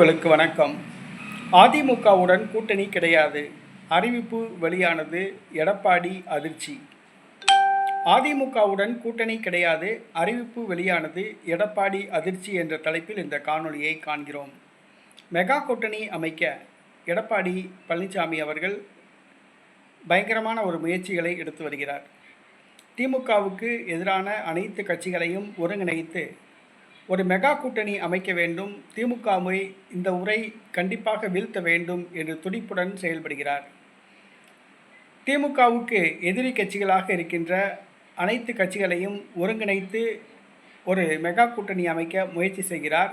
உறவுகளுக்கு வணக்கம். அதிமுகவுடன் கூட்டணி கிடையாது. அறிவிப்பு வெளியானது எடப்பாடி அதிர்ச்சி. அதிமுகவுடன் கூட்டணி கிடையாது. அறிவிப்பு வெளியானது எடப்பாடி அதிர்ச்சி என்ற தலைப்பில் இந்த காணொளியை காண்கிறோம். மெகா கூட்டணி அமைக்க எடப்பாடி பழனிசாமி அவர்கள் பயங்கரமான ஒரு முயற்சிகளை எடுத்து வருகிறார். திமுகவுக்கு எதிரான அனைத்து கட்சிகளையும் ஒருங்கிணைத்து ஒரு மெகா கூட்டணி அமைக்க வேண்டும். திமுகவை இந்த உரை கண்டிப்பாக வீழ்த்த வேண்டும் என்று துடிப்புடன் செயல்படுகிறார். திமுகவுக்கு எதிரி கட்சிகளாக இருக்கின்ற அனைத்து கட்சிகளையும் ஒருங்கிணைத்து ஒரு மெகா கூட்டணி அமைக்க முயற்சி செய்கிறார்.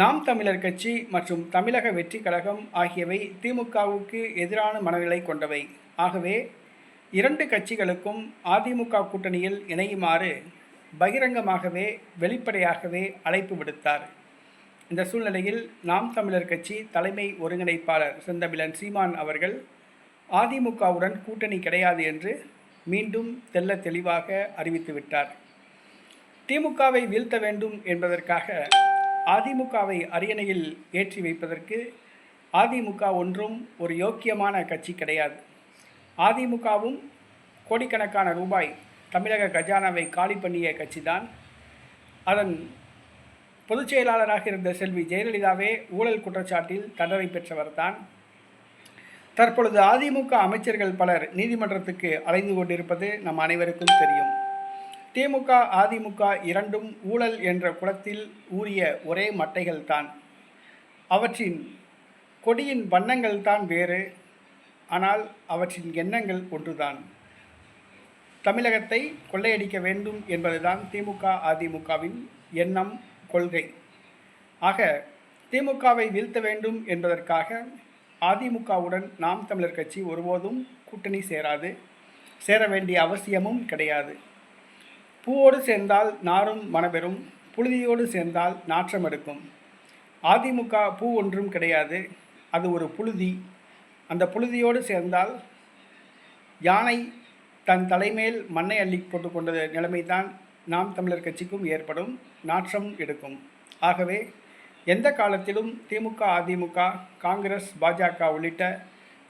நாம் தமிழர் கட்சி மற்றும் தமிழக வெற்றி கழகம் ஆகியவை திமுகவுக்கு எதிரான மனநிலை கொண்டவை. ஆகவே இரண்டு கட்சிகளுக்கும் அதிமுக கூட்டணியில் இணையுமாறு பகிரங்கமாகவே வெளிப்படையாகவே அழைப்பு விடுத்தார். இந்த சூழ்நிலையில் நாம் தமிழர் கட்சி தலைமை ஒருங்கிணைப்பாளர் செந்தமிழன் சீமான் அவர்கள் அதிமுகவுடன் கூட்டணி கிடையாது என்று மீண்டும் தெல்ல தெளிவாக அறிவித்துவிட்டார் திமுகவை வீழ்த்த வேண்டும் என்பதற்காக அதிமுகவை அரியணையில் ஏற்றி வைப்பதற்கு அதிமுக ஒன்றும் ஒரு யோக்கியமான கட்சி கிடையாது. அதிமுகவும் கோடிக்கணக்கான ரூபாய் தமிழக கஜானாவை காலி பண்ணிய கட்சிதான். அதன் பொதுச் செயலாளராக இருந்த செல்வி ஜெயலலிதாவே ஊழல் குற்றச்சாட்டில் தண்டனை பெற்றவர்தான். தற்பொழுது அதிமுக அமைச்சர்கள் பலர் நீதிமன்றத்துக்கு அலைந்து கொண்டிருப்பது நம் அனைவருக்கும் தெரியும். திமுக அதிமுக இரண்டும் ஊழல் என்ற குளத்தில் ஊறிய ஒரே மட்டைகள் தான் அவற்றின் கொடியின் வண்ணங்கள் தான் வேறு ஆனால் அவற்றின் எண்ணங்கள் ஒன்றுதான். தமிழகத்தை கொள்ளையடிக்க வேண்டும் என்பதுதான் திமுக அதிமுகவின் எண்ணம் கொள்கை. ஆக திமுகவை வீழ்த்த வேண்டும் என்பதற்காக அதிமுகவுடன் நாம் தமிழர் கட்சி ஒருபோதும் கூட்டணி சேராது சேர வேண்டிய அவசியமும் கிடையாது. பூவோடு சேர்ந்தால் நாரும் மனபெறும் புழுதியோடு சேர்ந்தால் நாற்றம் எடுக்கும். அதிமுக பூ ஒன்றும் கிடையாது அது ஒரு புழுதி. அந்த புழுதியோடு சேர்ந்தால் யானை தன் தலைமேல் மண்ணை அள்ளி போட்டுக்கொண்ட நிலைமைதான் நாம் தமிழர் கட்சிக்கும் ஏற்படும் நாற்றம் எடுக்கும். ஆகவே எந்த காலத்திலும் திமுக அதிமுக காங்கிரஸ் பாஜக உள்ளிட்ட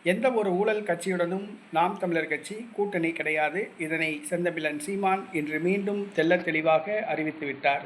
எந்த ஒரு ஊழல் கட்சியுடனும் நாம் தமிழர் கட்சி கூட்டணி கிடையாது. இதனை செந்தமிழன் சீமான் இன்று மீண்டும் தெல்ல தெளிவாக அறிவித்துவிட்டார்.